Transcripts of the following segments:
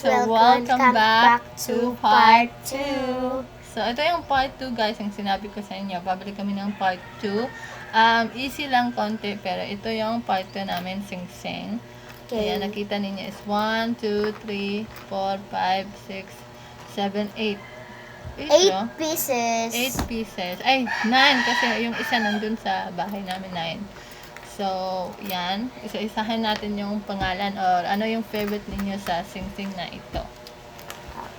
So, welcome back to part 2. So, ito yung part 2 guys, yung sinabi ko sa inyo. Babalik kami ng part 2. Um, easy lang konti, pero ito yung part 2 namin, Sing Sing. Okay. Ayan, nakita ninyo is 1, 2, 3, 4, 5, 6, 7, 8. 8 8 pieces. 8 pieces. Ay, 9 kasi yung isa nandun sa bahay namin 9. So, yan. Isa-isahin natin yung pangalan or ano yung favorite ninyo sa sing-sing na ito.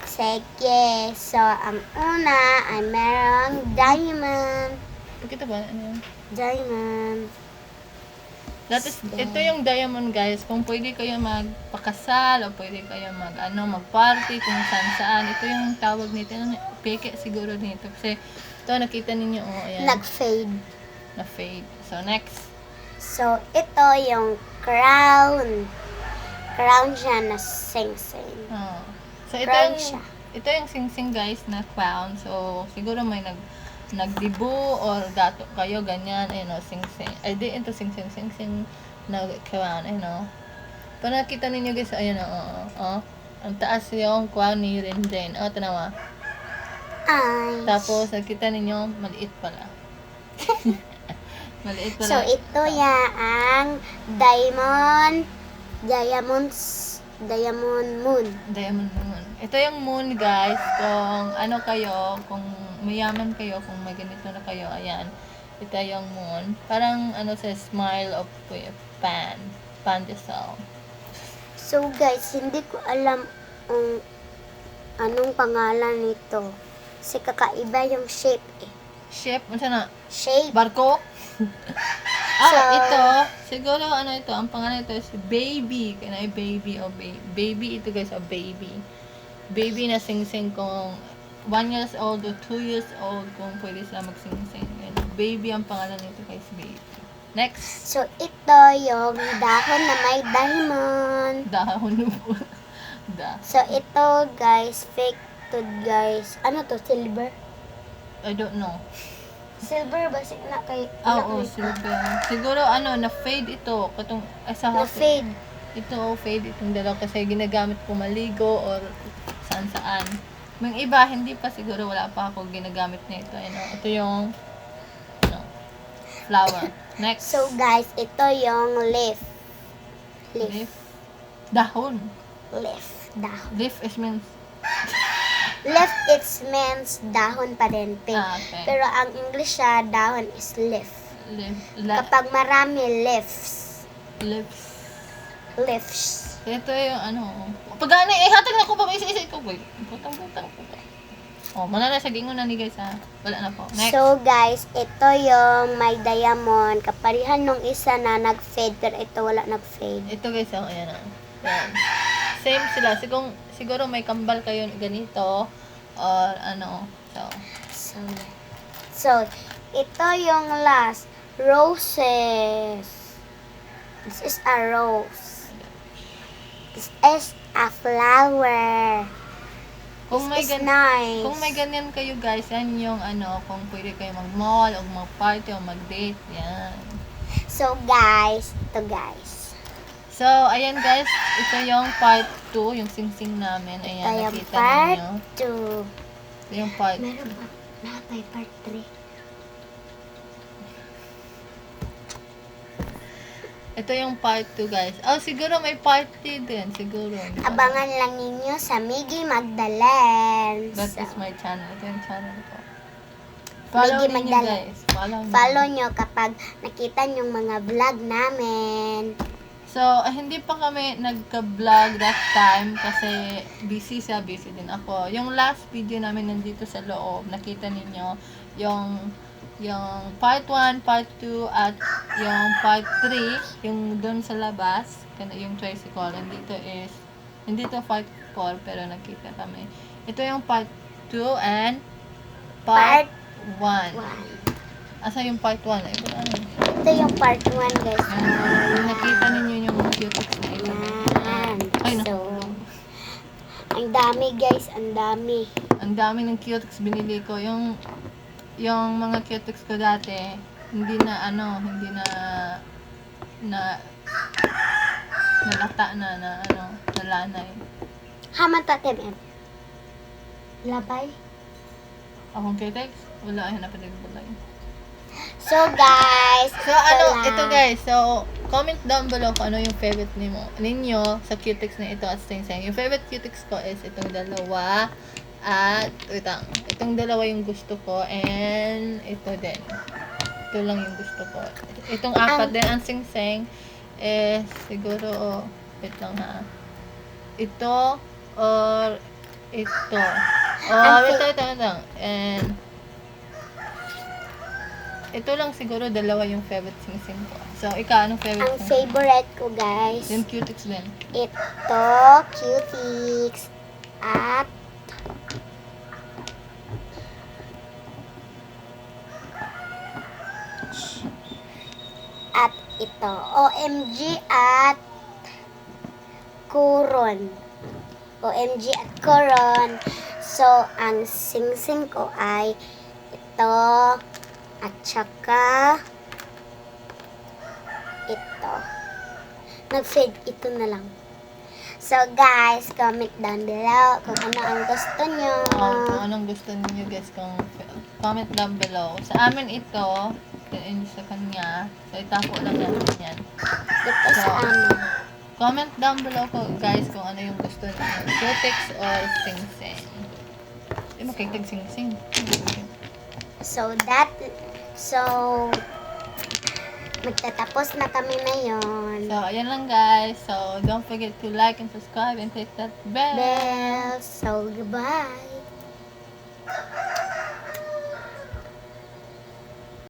Sige. So, ang una ay merong diamond. Pakita ba? Ano yun? Diamond. That is, ito yung diamond guys. Kung pwede kayo magpakasal o pwede kayo mag, ano, mag-party kung saan saan. Ito yung tawag nito. Ano, Peke siguro nito. Kasi ito nakita ninyo. Oh, ayan. Nag-fade. na fade. So next. So, ito yung crown. Crown siya na sing-sing. Oh. So ito Crown yung, siya. ito yung sing-sing guys na crown. So siguro may nag nagdibu or dato kayo ganyan eh no sing-sing. Ay di ito sing-sing sing-sing na crown eh no. Para nakita ninyo guys ayun oh, oh, oh. Ang taas yung crown ni Rinjen. Oh, tanawa. Ay. Tapos nakita ninyo maliit pala. maliit pala. So, ito ya ang diamond, diamonds, diamond moon. Diamond Moon. Ito yung moon, guys. Kung ano kayo, kung mayaman kayo, kung may ganito na kayo, ayan. Ito yung moon. Parang, ano sa smile of a pan. Pandesal. So guys, hindi ko alam ang anong pangalan nito. Kasi kakaiba yung shape eh. Shape, ano na? Shape. Barko? Ah, So- ito. Siguro, ano ito, ang pangalan ito is baby. Kaya na baby o baby. Baby ito, guys, o baby. Baby na sing-sing kung 1 years old o 2 years old kung pwede sila mag-sing-sing. Baby ang pangalan nito, guys, baby. Next. So ito yung dahon na may diamond. Dahon po. da. So ito guys, fake to guys. Ano to? Silver? I don't know. Silver ba? Sig- Na kay Ah, oo, silver. Siguro, ano, na-fade ito. Katong, ay, sa Na hapon. fade. Ito, fade itong dalawa kasi ginagamit ko maligo or saan saan. Yung iba, hindi pa siguro wala pa ako ginagamit nito. Ano, ito yung ano, flower. Next. So guys, ito yung leaf. Leaf. leaf. Dahon. Leaf. Dahon. Leaf is means, Leaf it means dahon pa din. Pink. ah, okay. Pero ang English siya, dahon is leaf. leaf. La, Kapag marami leaves. leaves. Leaves. Ito yung ano. Pag ano, eh, hatag na ko pa, isa-isa ko. Wait, butang-butang ko pa. Oh, mana na sa gingon na ni guys ha. Wala na po. Next. So guys, ito yung may diamond. Kaparihan nung isa na nag-fade pero ito wala nag-fade. Ito guys, oh, ayan oh. Ayan. Same sila. Siguro, siguro may kambal kayo ganito. Or ano. So, So, so ito yung last. Roses. This is a rose. This is a flower. kung may, This is gan nice. kung may ganyan kayo guys, yan yung ano, kung pwede kayo mag-mall o mag-party o mag-date. Yan. So guys, ito guys. So, ayan guys. Ito yung part 2, yung sing-sing namin. Ito Ayan, yung nakita part ninyo. 2. Ito yung part Meron pa. Napay part 3. Ito yung part 2 guys. Oh, siguro may party din. Siguro. di ba? Abangan lang ninyo sa Miggy Magdalens. That is my channel. Ito yung channel ko. Follow ninyo Magdala. guys. Follow. Follow nyo kapag nakita yung mga vlog namin. So, ah, hindi pa kami nagka-vlog that time kasi busy siya, busy din ako. Yung last video namin nandito sa loob, nakita ninyo yung yung part 1, part 2, at yung part 3, yung doon sa labas, yung tricycle, and dito is, hindi to part 4, pero nakita kami. Ito yung part 2 and part 1. Asa yung part 1? Ay, ano? Ito yung part 1 guys. Yung nakita ninyo yung cutex na ito. Yan. Ay, So, naku. ang dami guys, ang dami. Ang dami ng cutex binili ko. Yung yung mga cutex ko dati, hindi na ano, hindi na na nalata na na ano, nalanay. Haman ta TMM. Labay. Akong Kitex, wala hanapin ng balay. So guys, So ano, ito guys, so comment down below kung ano yung favorite nimo, ninyo sa cutex na ito at Sing Sing. Yung favorite cutex ko is itong dalawa at wait lang, itong dalawa yung gusto ko and ito din. Ito lang yung gusto ko. Itong apat din ang Sing Sing is siguro oh, wait lang ha. Ito or ito. Oh, Ang ito, ito, ito. And ito lang siguro dalawa yung favorite sing-sing ko. So, ikaw, anong favorite ang sing-sing? favorite ko guys, Yung cutex din. ito, Cutix, at at ito, OMG at Kuron. OMG at Kuron. So, ang sing-sing ko ay ito at saka ito. Nag-fade ito na lang. So, guys, comment down below kung ano ang gusto nyo. Um, kung anong gusto niyo guys, kung comment down below. Sa amin ito, and sa kanya, so itapo lang natin yan. Dito sa amin. Comment down below ko guys kung ano yung gusto niyo. Cutex or sing-sing. Hindi mo kayong sing-sing. So, that, so, magtatapos na kami na yon. So, ayan lang guys. So, don't forget to like and subscribe and click that bell. Bell. So, goodbye.